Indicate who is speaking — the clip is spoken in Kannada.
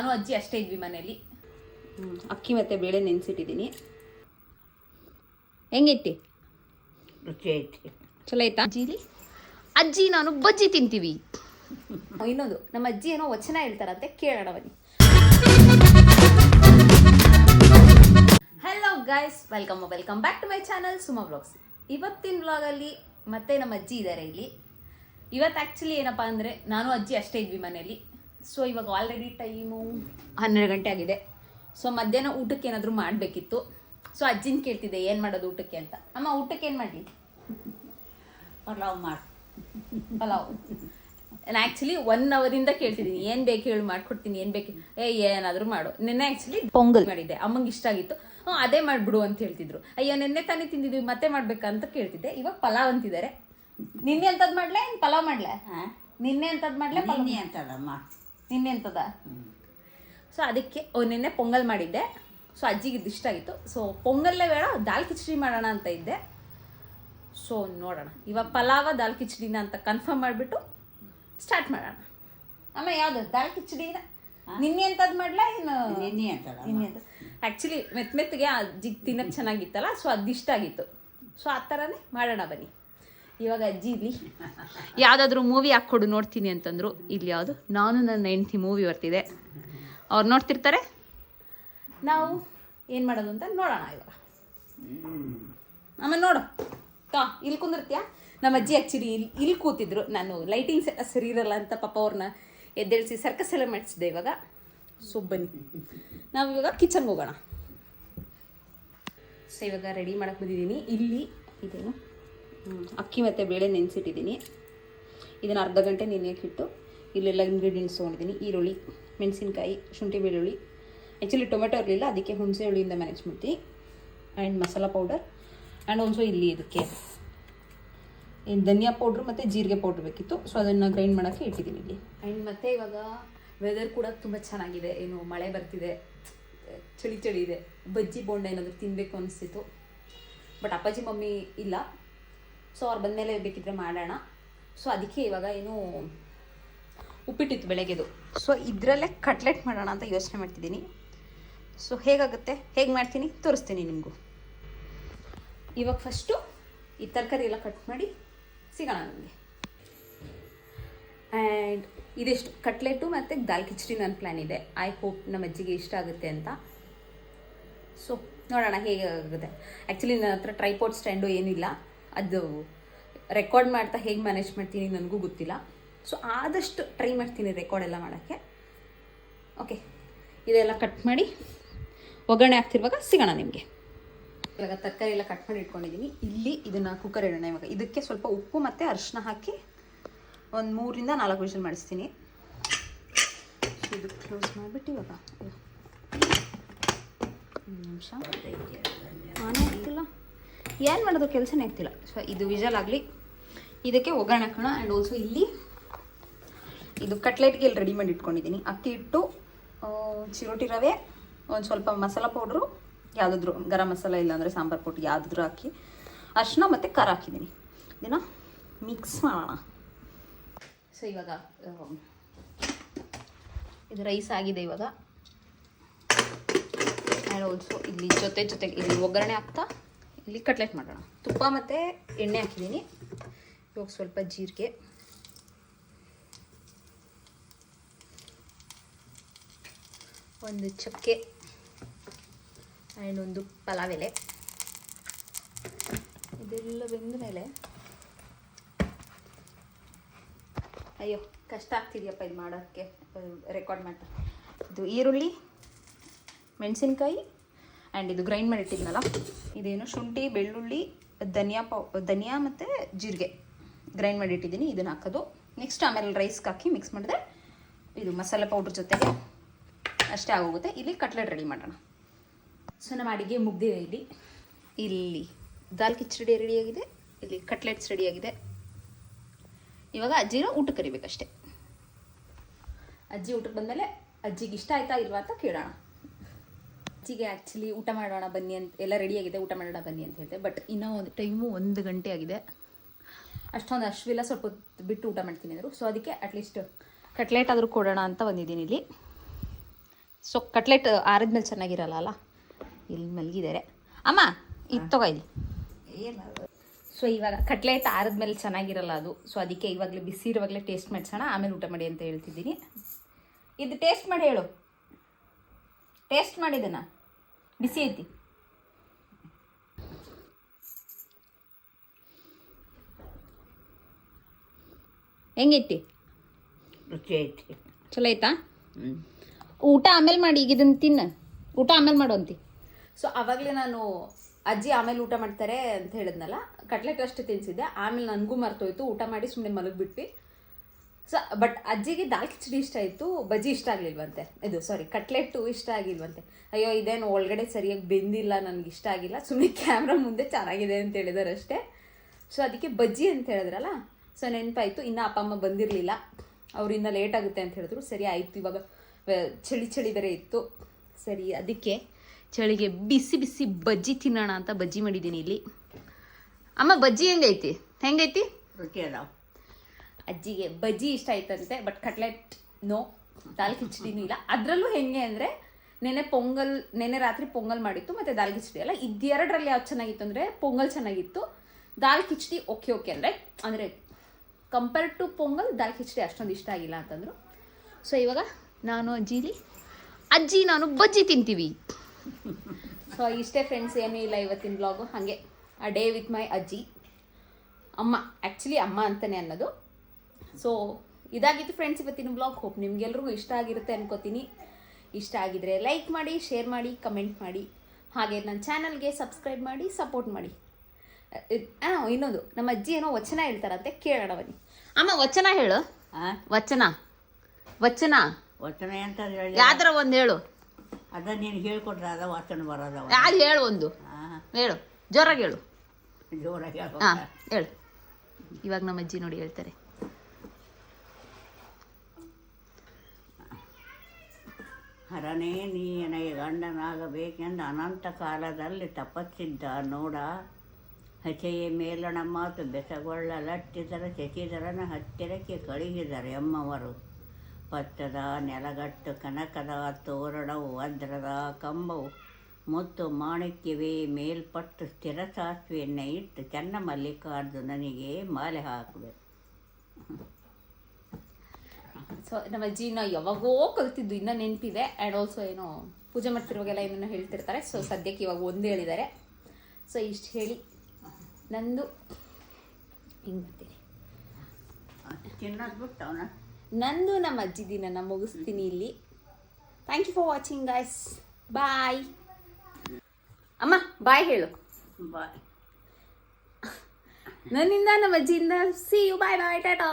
Speaker 1: ನಾನು ಅಜ್ಜಿ ಅಷ್ಟೇ ಇದ್ವಿ ಮನೇಲಿ
Speaker 2: ಅಕ್ಕಿ ಮತ್ತು ಬೇಳೆ ನೆನೆಸಿಟ್ಟಿದ್ದೀನಿ.
Speaker 3: ಐತಿ.
Speaker 2: ಚಲೋ ಆಯ್ತಾ
Speaker 1: ಅಜ್ಜಿಲಿ? ಅಜ್ಜಿ ನಾನು ಬಜ್ಜಿ ತಿಂತೀವಿ. ಇನ್ನೊಂದು ನಮ್ಮ ಅಜ್ಜಿ ಏನೋ ವಚನ ಹೇಳ್ತಾರಂತೆ ಕೇಳೋಣ ಬನ್ನಿ. Hello guys welcome welcome back to my channel Suma blogs ಇವತ್ತಿನ ಬ್ಲಾಗಲ್ಲಿ ಮತ್ತೆ ನಮ್ಮ ಅಜ್ಜಿ ಇದ್ದಾರೆ ಇಲ್ಲಿ. ಇವತ್ತು ಆ್ಯಕ್ಚುಲಿ ಏನಪ್ಪ ಅಂದರೆ ನಾನು ಅಜ್ಜಿ ಅಷ್ಟೇ ಇದ್ವಿ ಮನೇಲಿ ಸೊ ಇವಾಗ ಆಲ್ರೆಡಿ ಟೈಮು ಹನ್ನೆರಡು ಗಂಟೆ ಆಗಿದೆ. ಸೊ ಮಧ್ಯಾಹ್ನ ಊಟಕ್ಕೆ ಏನಾದರೂ ಮಾಡಬೇಕಿತ್ತು. ಸೊ ಅಜ್ಜಿನ ಕೇಳ್ತಿದ್ದೆ ಏನು ಮಾಡೋದು ಊಟಕ್ಕೆ ಅಂತ. ಅಮ್ಮ ಊಟಕ್ಕೆ ಏನು ಮಾಡಲಿ?
Speaker 3: ಪಲಾವ್ ಮಾಡಿ.
Speaker 1: ಪಲಾವ್. ನಾನು ಆ್ಯಕ್ಚುಲಿ ಒನ್ ಅವರಿಂದ ಕೇಳ್ತಿದ್ದೀನಿ. ಏನು ಬೇಕು ಹೇಳಿ ಮಾಡ್ಕೊಡ್ತೀನಿ. ಏನು ಬೇಕು? ಏ ಏನಾದರೂ ಮಾಡು. ನಿನ್ನೆ ಆ್ಯಕ್ಚುಲಿ ಪೊಂಗಲ್. ಮಾಡಿದ್ದೆ. ಅಮ್ಮಂಗೆ ಇಷ್ಟ ಆಗಿತ್ತು. ಹ್ಞೂ ಅದೇ ಮಾಡಿಬಿಡು ಅಂತ ಹೇಳ್ತಿದ್ರು. ಅಯ್ಯೋ ನಿನ್ನೆ ತಾನೇ ತಿಂದಿದ್ವಿ ಮತ್ತೆ ಮಾಡ್ಬೇಕಾ ಅಂತ ಕೇಳ್ತಿದ್ದೆ. ಇವಾಗ ಪಲಾವ್ ಅಂತಿದ್ದಾರೆ. ನಿನ್ನೆ ಅಂತದ್ ಮಾಡಲೇ ಪಲಾವ್ ಮಾಡಲೇ?
Speaker 3: ಹಾಂ?
Speaker 1: ನಿನ್ನೆ ಅಂತದ್ ಮಾಡಲೇ ಪಲಾವ್
Speaker 3: ನಿನ್ನೆ ಅಂತದಮ್ಮ.
Speaker 1: ನಿನ್ನೆ ಅಂತದ. ಸೊ ಅದಕ್ಕೆ ನಿನ್ನೆ ಪೊಂಗಲ್ ಮಾಡಿದ್ದೆ. ಸೊ ಅಜ್ಜಿಗೆ ಇದಿಷ್ಟ ಆಗಿತ್ತು. ಸೊ ಪೊಂಗಲ್ಲೇ ಬೇಡ ದಾಲ್ ಕಿಚಡಿ ಮಾಡೋಣ ಅಂತ ಇದ್ದೆ. ಸೊ ನೋಡೋಣ. ಇವಾಗ ಪಲಾವ ದಾಲ್ ಕಿಚಡಿನ ಅಂತ ಕನ್ಫರ್ಮ್ ಮಾಡಿಬಿಟ್ಟು ಸ್ಟಾರ್ಟ್ ಮಾಡೋಣ. ಅಮ್ಮ ಯಾವುದು? ದಾಲ್ ಕಿಚಡಿನ? ನಿನ್ನೆ ಅಂತದ್ ಮಾಡ್ಲಾ? ಏನು
Speaker 3: ನಿನ್ನೆ ಅಂತ
Speaker 1: ನಿನ್ನೆ ಅಂತ ಆ್ಯಕ್ಚುಲಿ ಮೆತ್ತ ಮೆತ್ತಗೆ ಅಜ್ಜಿಗೆ ತಿನ್ನಕ್ಕೆ ಚೆನ್ನಾಗಿತ್ತಲ್ಲ ಸೊ ಅದು ಇಷ್ಟ ಆಗಿತ್ತು. ಸೊ ಆ ಥರನೇ ಮಾಡೋಣ ಬನ್ನಿ. ಇವಾಗ ಅಜ್ಜಿ ಇಲ್ಲಿ ಯಾವುದಾದ್ರೂ ಮೂವಿ ಹಾಕ್ಕೊಡು ನೋಡ್ತೀನಿ ಅಂತಂದ್ರು. ಇಲ್ಲಿ ಯಾವುದು? ನಾನು ನನ್ನ ಹೆಂಡತಿ ಮೂವಿ ಬರ್ತಿದೆ. ಅವ್ರು ನೋಡ್ತಿರ್ತಾರೆ? ನಾವು ಏನು ಮಾಡೋದು ಅಂತ ನೋಡೋಣ ಇವಾಗ. ಆಮೇಲೆ ನೋಡು. ತಾ ಇಲ್ಲಿ ಕುಂದಿರ್ತೀಯಾ? ನಮ್ಮ ಅಜ್ಜಿ ಆ್ಯಕ್ಚುಲಿ ಇಲ್ಲಿ ಇಲ್ಲಿ ಕೂತಿದ್ರು. ನಾನು ಲೈಟಿಂಗ್ಸ್ ಎಲ್ಲ ಸರಿ ಇರಲ್ಲ ಅಂತ ಪಾಪ ಅವ್ರನ್ನ ಎದ್ದೇಳಿಸಿ ಸರ್ಕಸ್ ಎಲ್ಲ ಮಾಡಿಸಿದೆ ಇವಾಗ. ಸೊ ಬನ್ನಿ. ನಾವು ಇವಾಗ ಕಿಚನ್ಗೆ ಹೋಗೋಣ. ಸೊ ಇವಾಗ ರೆಡಿ ಮಾಡಕ್ಕೆ ಬಂದಿದ್ದೀನಿ. ಇಲ್ಲಿ ಇದೇನು.
Speaker 2: ಅಕ್ಕಿ ಮತ್ತು ಬೇಳೆ ನೆನೆಸಿಟ್ಟಿದ್ದೀನಿ. ಇದನ್ನು ಅರ್ಧ ಗಂಟೆ ನೆನೆಯೋಕ್ಕಿಟ್ಟು ಇಲ್ಲೆಲ್ಲ ಇಂಗ್ರೀಡಿಯೆಂಟ್ಸ್ ತೊಗೊಂಡಿದ್ದೀನಿ. ಈರುಳ್ಳಿ, ಮೆಣಸಿನ್ಕಾಯಿ, ಶುಂಠಿ ಬೆಳ್ಳುಳ್ಳಿ. ಆ್ಯಕ್ಚುಲಿ ಟೊಮೆಟೊ ಇರಲಿಲ್ಲ, ಅದಕ್ಕೆ ಹುಣಸೆ ಹುಳಿಯಿಂದ ಮ್ಯಾನೇಜ್ ಮಾಡ್ತೀನಿ and masala powder and also ಇಲ್ಲಿ ಇದಕ್ಕೆ ಧನಿಯಾ ಪೌಡ್ರು ಮತ್ತು ಜೀರಿಗೆ ಪೌಡ್ರ್ ಬೇಕಿತ್ತು. ಸೊ ಅದನ್ನು ಗ್ರೈಂಡ್ ಮಾಡೋಕ್ಕೆ ಇಟ್ಟಿದ್ದೀನಿ ಇಲ್ಲಿ.
Speaker 1: ಆ್ಯಂಡ್ ಮತ್ತು ಇವಾಗ ವೆದರ್ ಕೂಡ ತುಂಬ ಚೆನ್ನಾಗಿದೆ. ಏನು ಮಳೆ ಬರ್ತಿದೆ, ಚಳಿ ಚಳಿ ಇದೆ. ಬಜ್ಜಿ ಬೋಂಡ ಏನಾದರೂ ತಿನ್ನಬೇಕು ಅನಿಸ್ತಿತ್ತು. ಬಟ್ ಅಪ್ಪಾಜಿ ಮಮ್ಮಿ ಇಲ್ಲ. ಸೊ ಅವ್ರು ಬಂದಮೇಲೆ ಬೇಕಿದ್ರೆ ಮಾಡೋಣ. ಸೊ ಅದಕ್ಕೆ ಇವಾಗ ಏನು ಉಪ್ಪಿಟ್ಟಿತ್ತು ಬೆಳಗ್ಗೆದು. ಸೊ ಇದರಲ್ಲೇ ಕಟ್ಲೆಟ್ ಮಾಡೋಣ ಅಂತ ಯೋಚನೆ ಮಾಡ್ತಿದ್ದೀನಿ. ಸೊ ಹೇಗಾಗುತ್ತೆ? ಹೇಗೆ ಮಾಡ್ತೀನಿ? ತೋರಿಸ್ತೀನಿ ನಿಮಗೂ. ಇವಾಗ ಫಸ್ಟು ಈ ತರಕಾರಿ ಎಲ್ಲ ಕಟ್ ಮಾಡಿ ಸಿಗೋಣ ನಿಮಗೆ. ಆ್ಯಂಡ್ ಇದೆಷ್ಟು ಕಟ್ಲೆಟು ಮತ್ತು ದಾಲ್ ಕಿಚಡಿ ನನ್ನ ಪ್ಲ್ಯಾನ್ ಇದೆ. ಐ ಹೋಪ್ ನಮ್ಮ ಅಜ್ಜಿಗೆ ಇಷ್ಟ ಆಗುತ್ತೆ ಅಂತ. ಸೊ ನೋಡೋಣ ಹೇಗೆ ಆಗುತ್ತೆ ಆ್ಯಕ್ಚುಲಿ ನನ್ನ ಹತ್ರ ಟ್ರೈಪೋರ್ಟ್ ಸ್ಟ್ಯಾಂಡು ಏನಿಲ್ಲ. ಅದು ರೆಕಾರ್ಡ್ ಮಾಡ್ತಾ ಹೇಗೆ ಮ್ಯಾನೇಜ್ ಮಾಡ್ತೀನಿ ನನಗೂ ಗೊತ್ತಿಲ್ಲ. ಸೊ ಆದಷ್ಟು ಟ್ರೈ ಮಾಡ್ತೀನಿ ರೆಕಾರ್ಡ್ ಎಲ್ಲ ಮಾಡೋಕ್ಕೆ. ಓಕೆ ಇದೆಲ್ಲ ಕಟ್ ಮಾಡಿ ಒಗ್ಗರಣೆ ಹಾಕ್ತಿರುವಾಗ ಸಿಗೋಣ ನಿಮಗೆ. ಇವಾಗ ತರಕಾರಿ ಎಲ್ಲ ಕಟ್ ಮಾಡಿ ಇಟ್ಕೊಂಡಿದ್ದೀನಿ ಇಲ್ಲಿ ಇದನ್ನು ಕುಕ್ಕರ್ ಇಡೋಣ ಇವಾಗ. ಇದಕ್ಕೆ ಸ್ವಲ್ಪ ಉಪ್ಪು ಮತ್ತು ಅರಿಶಿನ ಹಾಕಿ ಒಂದು ಮೂರಿಂದ ನಾಲ್ಕು ವಿಷಲ್ ಮಾಡಿಸ್ತೀನಿ. ಇದು ಕ್ಲೋಸ್ ಮಾಡಿಬಿಟ್ಟು ಇವಾಗ. ನಿಮಿಷ. ಆನ್ ಆಗ್ತಿಲ್ಲ? ಏನು ಮಾಡೋದು ಕೆಲಸನೇ ಆಗ್ತಿಲ್ಲ. ಸೊ ಇದು ವಿಜಲ್ ಆಗಲಿ, ಇದಕ್ಕೆ ಒಗ್ಗರಣೆ ಹಾಕೋಣ. ಆ್ಯಂಡ್ ಆಲ್ಸೋ ಇಲ್ಲಿ ಇದು ಕಟ್ಲೆಟ್ಗೆ ಇಲ್ಲಿ ರೆಡಿ ಮಾಡಿ ಇಟ್ಕೊಂಡಿದ್ದೀನಿ. ಅಕ್ಕಿ ಹಿಟ್ಟು ಚಿರೋಟಿ ರವೆ, ಒಂದು ಸ್ವಲ್ಪ ಮಸಾಲ ಪೌಡ್ರು ಯಾವುದಾದ್ರು ಗರಂ ಮಸಾಲ ಇಲ್ಲಾಂದರೆ ಸಾಂಬಾರು ಪೌಡ್ರು ಯಾವುದಾದ್ರೂ ಹಾಕಿ. ಅರಿಶಿನ ಮತ್ತು ಖಾರ ಹಾಕಿದ್ದೀನಿ. ಇದನ್ನು ಮಿಕ್ಸ್ ಮಾಡೋಣ. ಸೊ ಇವಾಗ ಇದು ರೈಸ್ ಆಗಿದೆ ಇವಾಗ. ಆ್ಯಂಡ್ ಆಲ್ಸೋ ಇಲ್ಲಿ ಜೊತೆ ಜೊತೆಗೆ, ಇಲ್ಲಿ ಒಗ್ಗರಣೆ ಹಾಕ್ತಾ ಇಲ್ಲಿ ಕಟ್ಲೆಟ್ ಮಾಡೋಣ. ತುಪ್ಪ ಮತ್ತು ಎಣ್ಣೆ ಹಾಕಿದ್ದೀನಿ. ಇವಾಗ ಸ್ವಲ್ಪ ಜೀರಿಗೆ. ಒಂದು ಚಕ್ಕೆ ಆ್ಯಂಡ್ ಒಂದು ಪಲಾವ್ ಎಲೆ ಇದೆಲ್ಲ ಬೆಂದ ಮೇಲೆ ಅಯ್ಯೋ, ಕಷ್ಟ ಆಗ್ತಿದೆಯಪ್ಪ ಇದು ಮಾಡೋಕ್ಕೆ, ರೆಕಾರ್ಡ್ ಮಾಡ್ತಾ. ಇದು ಈರುಳ್ಳಿ, ಮೆಣಸಿನ್ಕಾಯಿ ಆ್ಯಂಡ್ ಇದು ಗ್ರೈಂಡ್ ಮಾಡಿಟ್ಟಿದ್ನಲ್ಲ ಇದೇನು ಶುಂಠಿ ಬೆಳ್ಳುಳ್ಳಿ ಧನಿಯಾ ಪೌ ಧನಿಯಾ ಮತ್ತು ಜೀರಿಗೆ ಗ್ರೈಂಡ್ ಮಾಡಿ ಇಟ್ಟಿದ್ದೀನಿ. ಇದನ್ನು ಹಾಕೋದು. ನೆಕ್ಸ್ಟ್ ಆಮೇಲೆ ರೈಸ್ಗೆ ಹಾಕಿ ಮಿಕ್ಸ್ ಮಾಡಿದೆ ಇದು ಮಸಾಲೆ ಪೌಡ್ರ್ ಜೊತೆಗೆ ಅಷ್ಟೇ ಆಗೋಗುತ್ತೆ. ಇಲ್ಲಿ ಕಟ್ಲೆಟ್ ರೆಡಿ ಮಾಡೋಣ. ಸೊ ನಮ್ಮ ಅಡುಗೆ ಮುಗ್ದಿದೆ ಇಲ್ಲಿ. ಇಲ್ಲಿ ದಾಲ್ ಕಿಚಡಿ ರೆಡಿಯಾಗಿದೆ ಇಲ್ಲಿ ಕಟ್ಲೆಟ್ಸ್ ರೆಡಿಯಾಗಿದೆ ಇವಾಗ ಅಜ್ಜಿನ ಊಟ ಕರಿಬೇಕಷ್ಟೆ. ಅಜ್ಜಿ ಊಟಕ್ಕೆ ಬಂದಮೇಲೆ ಅಜ್ಜಿಗೆ ಇಷ್ಟ ಆಯ್ತಾ ಇಲ್ವಾ ಅಂತ ಕೇಳೋಣ. ಅಜ್ಜಿಗೆ ಆ್ಯಕ್ಚುಲಿ ಊಟ ಮಾಡೋಣ ಬನ್ನಿ ಅಂತ, ಎಲ್ಲ ರೆಡಿಯಾಗಿದೆ ಊಟ ಮಾಡೋಣ ಬನ್ನಿ ಅಂತ ಹೇಳಿದೆ ಬಟ್ ಇನ್ನೂ ಒಂದು ಟೈಮು ಒಂದು ಗಂಟೆ ಆಗಿದೆ. ಅಷ್ಟೊಂದು ಅಶ್ವಿಲ್ಲ ಸ್ವಲ್ಪ ಬಿಟ್ಟು ಊಟ ಮಾಡ್ತೀನಿ ಅಂದರು. ಸೊ ಅದಕ್ಕೆ ಅಟ್ಲೀಸ್ಟ್ ಕಟ್ಲೆಟ್ ಆದರೂ ಕೊಡೋಣ ಅಂತ ಬಂದಿದ್ದೀನಿ ಇಲ್ಲಿ. ಸೊ ಕಟ್ಲೆಟ್ ಆರಿದ್ಮೇಲೆ ಚೆನ್ನಾಗಿರಲ್ಲ ಅಲ್ಲ? ಇಲ್ಲಿ ಮಲಗಿದ್ದಾರೆ. ಅಮ್ಮ, ಇದು ತಗೋ ಇಲ್ಲಿ. ಸೊ ಇವಾಗ ಕಟ್ಲೆಟ್ ಆರಿದ್ಮೇಲೆ ಚೆನ್ನಾಗಿರಲ್ಲ ಅದು. ಸೊ ಅದಕ್ಕೆ ಇವಾಗಲೇ ಬಿಸಿ ಇರುವಾಗಲೇ ಟೇಸ್ಟ್ ಮಾಡ್ಸೋಣ. ಆಮೇಲೆ ಊಟ ಮಾಡಿ ಅಂತ ಹೇಳ್ತಿದ್ದೀನಿ. ಇದು ಟೇಸ್ಟ್ ಮಾಡಿ ಹೇಳು. ಟೇಸ್ಟ್ ಮಾಡಿದನ ಬಿಸಿ ಐತಿ. ಹೆಂಗೈತಿ?
Speaker 3: ರುಚಿ ಐತಿ.
Speaker 1: ಚಲೋ ಐತಾ?
Speaker 3: ಹ್ಞೂ
Speaker 1: ಊಟ ಆಮೇಲೆ ಮಾಡಿ ಈಗ ಇದನ್ನ ತಿನ್ನ ಊಟ ಆಮೇಲೆ ಮಾಡು ಅಂತಿ. ಸೊ ಅವಾಗಲೇ ನಾನು ಅಜ್ಜಿ ಆಮೇಲೆ ಊಟ ಮಾಡ್ತಾರೆ ಅಂತ ಹೇಳಿದ್ನಲ್ಲ ಕಟ್ಲೆಟ್ ಅಷ್ಟು ತಿನ್ಸಿದ್ದೆ. ಆಮೇಲೆ ನನಗೂ ಮರ್ತೋಯ್ತು. ಊಟ ಮಾಡಿ ಸುಮ್ಮನೆ ಮಲಗಿಬಿಟ್ವಿ. ಸೊ ಬಟ್ ಅಜ್ಜಿಗೆ ದಾಲ್ ಕಿಚಡಿ ಇಷ್ಟ ಆಯಿತು ಬಜ್ಜಿ ಇಷ್ಟ ಆಗಲಿಲ್ವಂತೆ. ಇದು ಸಾರಿ ಕಟ್ಲೆಟ್ಟು ಇಷ್ಟ ಆಗಿಲ್ವಂತೆ. ಅಯ್ಯೋ, ಇದೇನು ಒಳಗಡೆ ಸರಿಯಾಗಿ ಬೆಂದಿಲ್ಲ, ನನಗೆ ಇಷ್ಟ ಆಗಿಲ್ಲ. ಸುಮ್ಮನೆ ಕ್ಯಾಮ್ರಾ ಮುಂದೆ ಚೆನ್ನಾಗಿದೆ ಅಂತ ಹೇಳಿದಾರೆ ಸೊ ಅದಕ್ಕೆ ಬಜ್ಜಿ ಅಂತ ಹೇಳಿದ್ರಲ್ಲ ಸೊ ನೆನಪಾಯಿತು, ಇನ್ನೂ ಅಪ್ಪ, ಅಮ್ಮ ಬಂದಿರಲಿಲ್ಲ. ಅವರಿಂದ ಲೇಟ್ ಆಗುತ್ತೆ ಅಂತ ಹೇಳಿದ್ರು. ಸರಿ, ಆಯಿತು, ಇವಾಗ ಚಳಿ ಚಳಿ ಬೇರೆ ಇತ್ತು. ಸರಿ, ಅದಕ್ಕೆ ಚಳಿಗೆ ಬಿಸಿ ಬಿಸಿ ಬಜ್ಜಿ ತಿನ್ನೋಣ ಅಂತ ಬಜ್ಜಿ ಮಾಡಿದ್ದೀನಿ ಇಲ್ಲಿ. ಅಮ್ಮ, ಬಜ್ಜಿ ಹೆಂಗೈತಿ? ಹೆಂಗೈತಿ? ಅಜ್ಜಿಗೆ ಬಜ್ಜಿ ಇಷ್ಟ ಆಯ್ತಂತೆ ಬಟ್ ಕಟ್ಲೆಟ್ ನೋ ದಾಲ್ ಕಿಚಡಿನೂ ಇಲ್ಲ. ಅದರಲ್ಲೂ ಹೆಂಗೆ ಅಂದರೆ ನೆನೆ ಪೊಂಗಲ್ ನೆನೆ ರಾತ್ರಿ ಪೊಂಗಲ್ ಮಾಡಿತ್ತು, ಮತ್ತು ದಾಲ್ ಕಿಚಡಿ ಅಲ್ಲ. ಇದೆರಡರಲ್ಲಿ ಯಾವ್ದು ಚೆನ್ನಾಗಿತ್ತು ಅಂದರೆ, ಪೊಂಗಲ್ ಚೆನ್ನಾಗಿತ್ತು. ದಾಲ್ ಕಿಚಡಿ ಓಕೆ ಓಕೆ ಅಂದರೆ ಅಂದರೆ ಕಂಪೇರ್ ಟು ಪೊಂಗಲ್, ದಾಲ್ ಕಿಚಡಿ ಅಷ್ಟೊಂದು ಇಷ್ಟ ಆಗಿಲ್ಲ ಅಂತಂದರು. ಸೊ ಇವಾಗ ನಾನು ಅಜ್ಜಿಲಿ, ಅಜ್ಜಿ ನಾನು ಬಜ್ಜಿ ತಿಂತೀವಿ. ಸೊ ಇಷ್ಟೇ ಫ್ರೆಂಡ್ಸ್ ಏನೂ ಇಲ್ಲ ಇವತ್ತಿನ ಬ್ಲಾಗು ಹಾಗೆ ಆ ಡೇ ವಿತ್ ಮೈ ಅಜ್ಜಿ. ಅಮ್ಮ ಆ್ಯಕ್ಚುಲಿ ಅಮ್ಮ ಅಂತಲೇ ಅನ್ನೋದು. ಸೊ ಇದಾಗಿತ್ತು ಫ್ರೆಂಡ್ಸ್ ಇವತ್ತಿನ ಬ್ಲಾಗ್ ಹೋಪ್ ನಿಮ್ಗೆಲ್ರಿಗೂ ಇಷ್ಟ ಆಗಿರುತ್ತೆ ಅನ್ಕೋತೀನಿ. ಇಷ್ಟ ಆಗಿದ್ರೆ ಲೈಕ್ ಮಾಡಿ ಶೇರ್ ಮಾಡಿ ಕಮೆಂಟ್ ಮಾಡಿ. ಹಾಗೆ ನನ್ನ ಚಾನಲ್ಗೆ ಸಬ್ಸ್ಕ್ರೈಬ್ ಮಾಡಿ ಸಪೋರ್ಟ್ ಮಾಡಿ. ಹಾಂ ಇನ್ನೊಂದು ನಮ್ಮ ಅಜ್ಜಿ ಏನೋ ವಚನ ಹೇಳ್ತಾರಂತೆ ಕೇಳೋಣ ಬನ್ನಿ. ಅಮ್ಮ ವಚನ ಹೇಳು. ವಚನ. ವಚನ.
Speaker 3: ವಚನ ಅಂತ ಹೇಳಿ?
Speaker 1: ಯಾವ್ದಾರ ಒಂದು ಹೇಳು.
Speaker 3: ಅದ ನೀನು ಹೇಳ್ಕೊಟ್ರೆ ಅದ ವಚನ ಬರೋದ
Speaker 1: ಯಾವ್ದು ಹೇಳು ಒಂದು. ಹೇಳು. ಜೋರಾಗಿ ಹೇಳು.
Speaker 3: ಜೋರಾಗಿ
Speaker 1: ಹೇಳು. ಇವಾಗ ನಮ್ಮ ಅಜ್ಜಿ ನೋಡಿ ಹೇಳ್ತಾರೆ.
Speaker 3: ಹರನೇ ನೀ ನನಗೆ ಗಂಡನಾಗಬೇಕೆಂದು ಅನಂತ ಕಾಲದಲ್ಲಿ ತಪಸ್ಸಿದ್ದ ನೋಡ. ಹಚೆಯ ಮೇಲಣ ಮಾತು ಬೆಸಗೊಳ್ಳಲಟ್ಟಿದರ ಶಶಿಧರನ ಹತ್ತಿರಕ್ಕೆ ಕಳುಹಿದರು ಎಮ್ಮವರು ಪತ್ತದ ನೆಲಗಟ್ಟು ಕನಕದ ತೋರಣವು ವಜ್ರದ ಕಂಬವು. ಮುತ್ತು ಮಾಣಿಕ್ಯವೇ ಮೇಲ್ಪಟ್ಟು ಸ್ಥಿರ ಸಾಸ್ವೆಯನ್ನು ಇಟ್ಟು ಚೆನ್ನ ಮಲ್ಲಿಕಾರ್ಜುನನಿಗೆ ಮಾಲೆ ಹಾಕಬೇಕು
Speaker 1: ಸೊ ನಮ್ಮ ಅಜ್ಜಿ ನಾವು ಯಾವಾಗೋ ಕಲ್ತಿದ್ದು ಇನ್ನೂ ನೆನಪಿದೆ. ಆ್ಯಂಡ್ ಆಲ್ಸೋ ಏನೋ ಪೂಜೆ ಮಾಡ್ತಿರುವಾಗೆಲ್ಲ ಏನೋ ಹೇಳ್ತಿರ್ತಾರೆ. ಸೊ ಸದ್ಯಕ್ಕೆ ಇವಾಗ ಒಂದು ಹೇಳಿದ್ದಾರೆ. ಸೊ ಇಷ್ಟು ಹೇಳಿ. ನಂದು ಹಿಂಗೆ ಬರ್ತೀನಿ ನಂದು ನಮ್ಮ ಅಜ್ಜಿ ದಿನನ ಮುಗಿಸ್ತೀನಿ ಇಲ್ಲಿ. Thank you for watching guys bye ಅಮ್ಮ ಬಾಯ್ ಹೇಳು.
Speaker 3: ಬಾಯ್
Speaker 1: ನನ್ನಿಂದ ನಮ್ಮ ಅಜ್ಜಿಯಿಂದ see you bye bye tata.